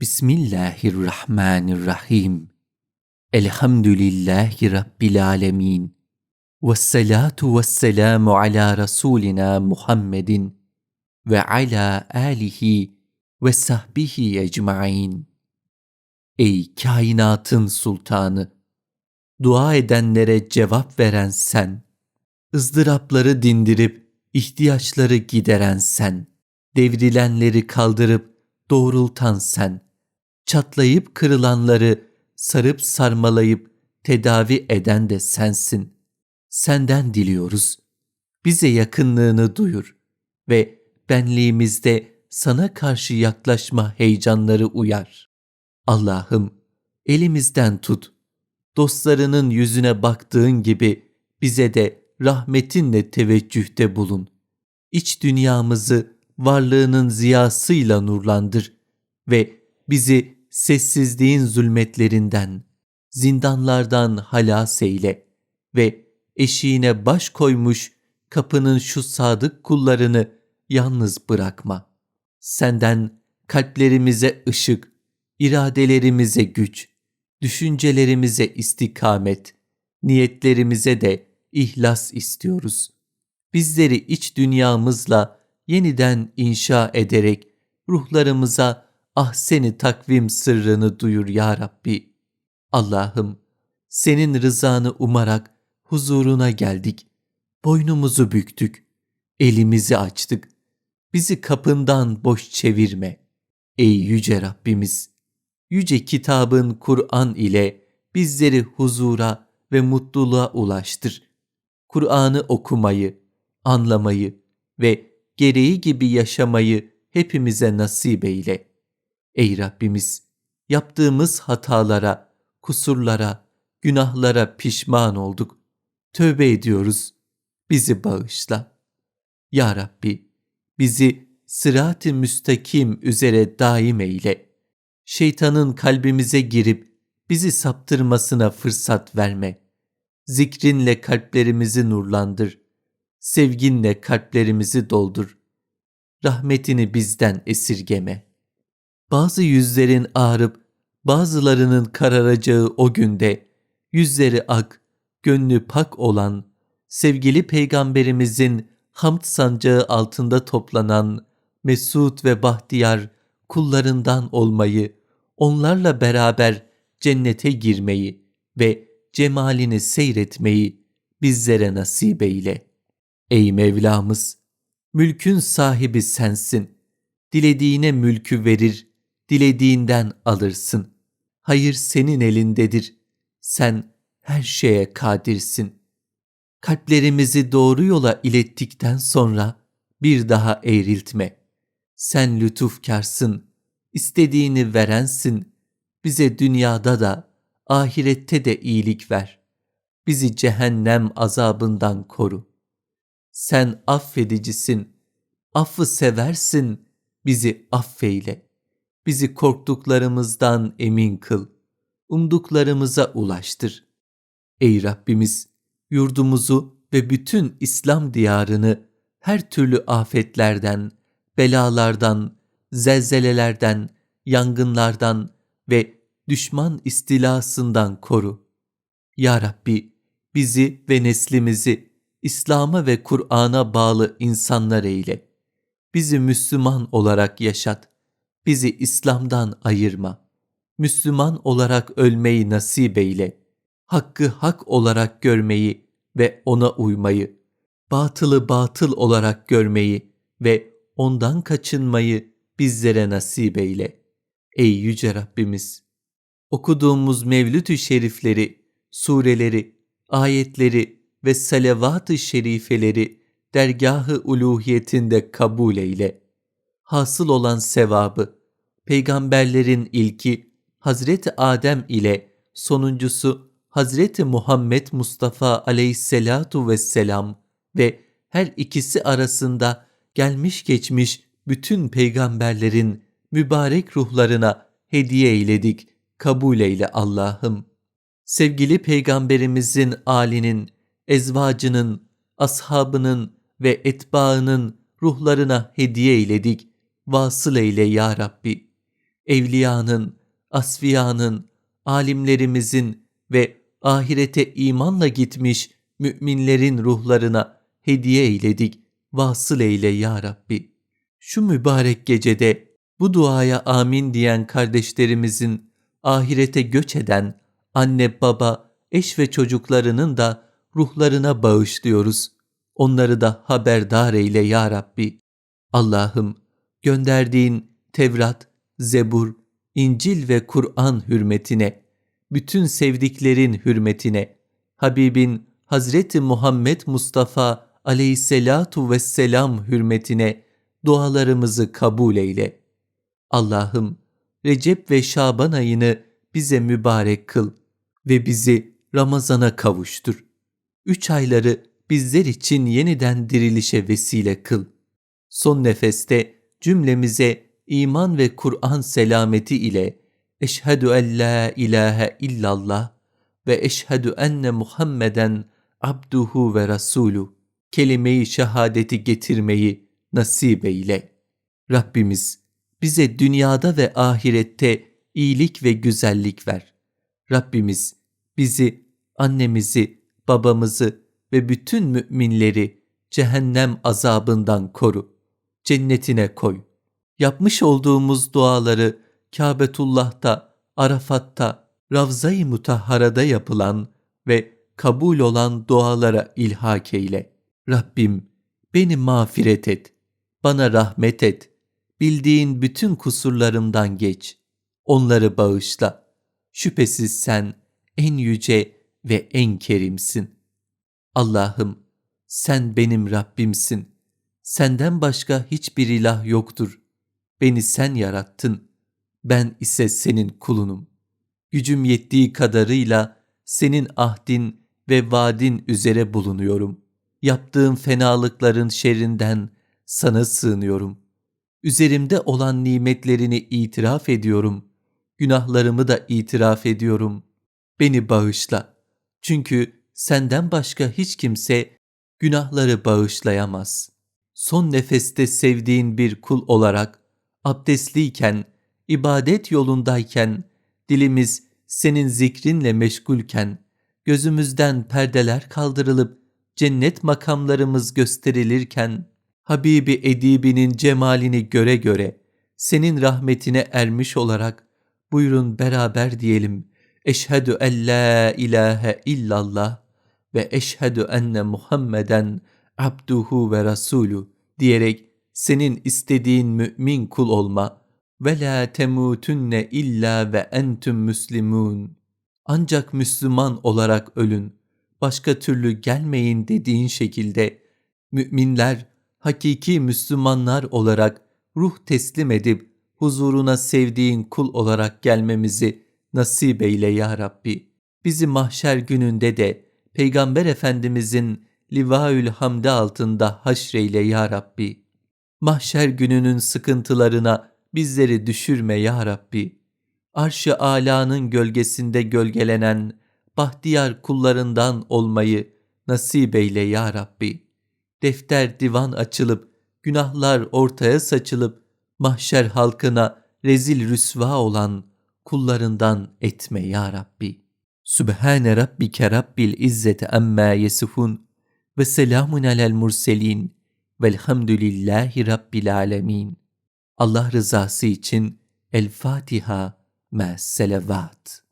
Bismillahirrahmanirrahim. Elhamdülillahi Rabbil alemin. Vessalatu vesselamu ala Resulina Muhammedin ve ala alihi ve sahbihi ecmain. Ey kainatın sultanı! Dua edenlere cevap veren sen, ızdırapları dindirip ihtiyaçları gideren sen, devrilenleri kaldırıp doğrultan sen, çatlayıp kırılanları sarıp sarmalayıp tedavi eden de sensin. Senden diliyoruz. Bize yakınlığını duyur ve benliğimizde sana karşı yaklaşma heyecanları uyar. Allah'ım elimizden tut. Dostlarının yüzüne baktığın gibi bize de rahmetinle teveccühte bulun. İç dünyamızı varlığının ziyasıyla nurlandır ve bizi sessizliğin zulmetlerinden, zindanlardan halas eyle ve eşiğine baş koymuş kapının şu sadık kullarını yalnız bırakma. Senden kalplerimize ışık, iradelerimize güç, düşüncelerimize istikamet, niyetlerimize de ihlas istiyoruz. Bizleri iç dünyamızla yeniden inşa ederek ruhlarımıza ahseni takvim sırrını duyur ya Rabbi. Allah'ım senin rızanı umarak huzuruna geldik. Boynumuzu büktük, elimizi açtık. Bizi kapından boş çevirme. Ey yüce Rabbimiz! Yüce kitabın Kur'an ile bizleri huzura ve mutluluğa ulaştır. Kur'an'ı okumayı, anlamayı ve gereği gibi yaşamayı hepimize nasip eyle. Ey Rabbimiz, yaptığımız hatalara, kusurlara, günahlara pişman olduk. Tövbe ediyoruz. Bizi bağışla. Ya Rabbi, bizi sırat-ı müstakim üzere daim eyle. Şeytanın kalbimize girip bizi saptırmasına fırsat verme. Zikrinle kalplerimizi nurlandır. Sevginle kalplerimizi doldur. Rahmetini bizden esirgeme. Bazı yüzlerin ağrıp bazılarının kararacağı o günde yüzleri ak, gönlü pak olan sevgili peygamberimizin hamd sancağı altında toplanan mesut ve bahtiyar kullarından olmayı, onlarla beraber cennete girmeyi ve cemalini seyretmeyi bizlere nasip eyle. Ey Mevlamız! Mülkün sahibi sensin. Dilediğine mülkü verir, dilediğinden alırsın. Hayır senin elindedir. Sen her şeye kadirsin. Kalplerimizi doğru yola ilettikten sonra bir daha eğriltme. Sen lütufkarsın, istediğini verensin. Bize dünyada da, ahirette de iyilik ver. Bizi cehennem azabından koru. Sen affedicisin, affı seversin, bizi affeyle. Bizi korktuklarımızdan emin kıl, umduklarımıza ulaştır. Ey Rabbimiz, yurdumuzu ve bütün İslam diyarını her türlü afetlerden, belalardan, zelzelelerden, yangınlardan ve düşman istilasından koru. Ya Rabbi, bizi ve neslimizi İslam'a ve Kur'an'a bağlı insanlar eyle. Bizi Müslüman olarak yaşat. Bizi İslam'dan ayırma. Müslüman olarak ölmeyi nasip eyle. Hakkı hak olarak görmeyi ve ona uymayı, batılı batıl olarak görmeyi ve ondan kaçınmayı bizlere nasip eyle. Ey yüce Rabbimiz! Okuduğumuz Mevlüt-ü Şerifleri, sureleri, ayetleri ve salavat-ı şerifeleri dergahı uluhiyetinde kabul eyle. Hasıl olan sevabı, peygamberlerin ilki Hazreti Adem ile sonuncusu Hazreti Muhammed Mustafa aleyhisselatu vesselam ve her ikisi arasında gelmiş geçmiş bütün peygamberlerin mübarek ruhlarına hediye eyledik, kabul eyle Allah'ım. Sevgili peygamberimizin alinin, ezvacının, ashabının ve etbaının ruhlarına hediye eyledik. Vasıl eyle ya Rabbi. evliyanın, asfiyanın, alimlerimizin ve ahirete imanla gitmiş müminlerin ruhlarına hediye eyledik. Vasıl eyle ya Rabbi. Şu mübarek gecede bu duaya amin diyen kardeşlerimizin ahirete göç eden anne baba, eş ve çocuklarının da ruhlarına bağışlıyoruz. Onları da haberdar eyle ya Rabbi. Allah'ım gönderdiğin Tevrat, Zebur, İncil ve Kur'an hürmetine, bütün sevdiklerin hürmetine, Habibin Hazreti Muhammed Mustafa aleyhisselatu vesselam hürmetine dualarımızı kabul eyle. Allah'ım Recep ve Şaban ayını bize mübarek kıl ve bizi Ramazana kavuştur. Üç ayları bizler için yeniden dirilişe vesile kıl. Son nefeste cümlemize iman ve Kur'an selameti ile eşhedü en la ilahe illallah ve eşhedü enne Muhammeden abduhu ve rasulu kelime-i şehadeti getirmeyi nasip eyle. Rabbimiz bize dünyada ve ahirette iyilik ve güzellik ver. Rabbimiz bizi, annemizi, babamızı ve bütün müminleri cehennem azabından koru. Cennetine koy. Yapmış olduğumuz duaları Kâbetullah'ta, Arafat'ta, Ravza-i Mutahhara'da yapılan ve kabul olan dualara ilhak eyle. Rabbim beni mağfiret et, bana rahmet et, bildiğin bütün kusurlarımdan geç, onları bağışla. Şüphesiz sen en yüce ve en kerimsin. Allah'ım sen benim Rabbimsin. Senden başka hiçbir ilah yoktur. Beni sen yarattın. Ben ise senin kulunum. Gücüm yettiği kadarıyla senin ahdin ve vaadin üzere bulunuyorum. Yaptığım fenalıkların şerrinden sana sığınıyorum. Üzerimde olan nimetlerini itiraf ediyorum. Günahlarımı da itiraf ediyorum. Beni bağışla. Çünkü senden başka hiç kimse günahları bağışlayamaz. Son nefeste sevdiğin bir kul olarak, abdestliyken, ibadet yolundayken, dilimiz senin zikrinle meşgulken, gözümüzden perdeler kaldırılıp cennet makamlarımız gösterilirken, Habibi Edibi'nin cemalini göre göre, senin rahmetine ermiş olarak, buyurun beraber diyelim, Eşhedü en la ilahe illallah ve eşhedü enne Muhammeden abduhu ve rasulü diyerek senin istediğin mümin kul olma ve la temutunne illa ve entüm müslimun. Ancak Müslüman olarak ölün, başka türlü gelmeyin dediğin şekilde müminler hakiki Müslümanlar olarak ruh teslim edip huzuruna sevdiğin kul olarak gelmemizi nasip eyle ya Rabbi. Bizi mahşer gününde de Peygamber Efendimizin livaül hamdi altında haşreyle ya Rabbi. Mahşer gününün sıkıntılarına bizleri düşürme ya Rabbi. Arş-ı alanın gölgesinde gölgelenen bahtiyar kullarından olmayı nasip eyle ya Rabbi. Defter divan açılıp, günahlar ortaya saçılıp, mahşer halkına rezil rüsva olan kullarından etme ya Rabbi. Sübhane Rabbike Rabbil İzzeti Amma Yesifun ve selamun alel murselin velhamdülillahi Rabbil Alemin. Allah rızası için El Fatiha ma selavat.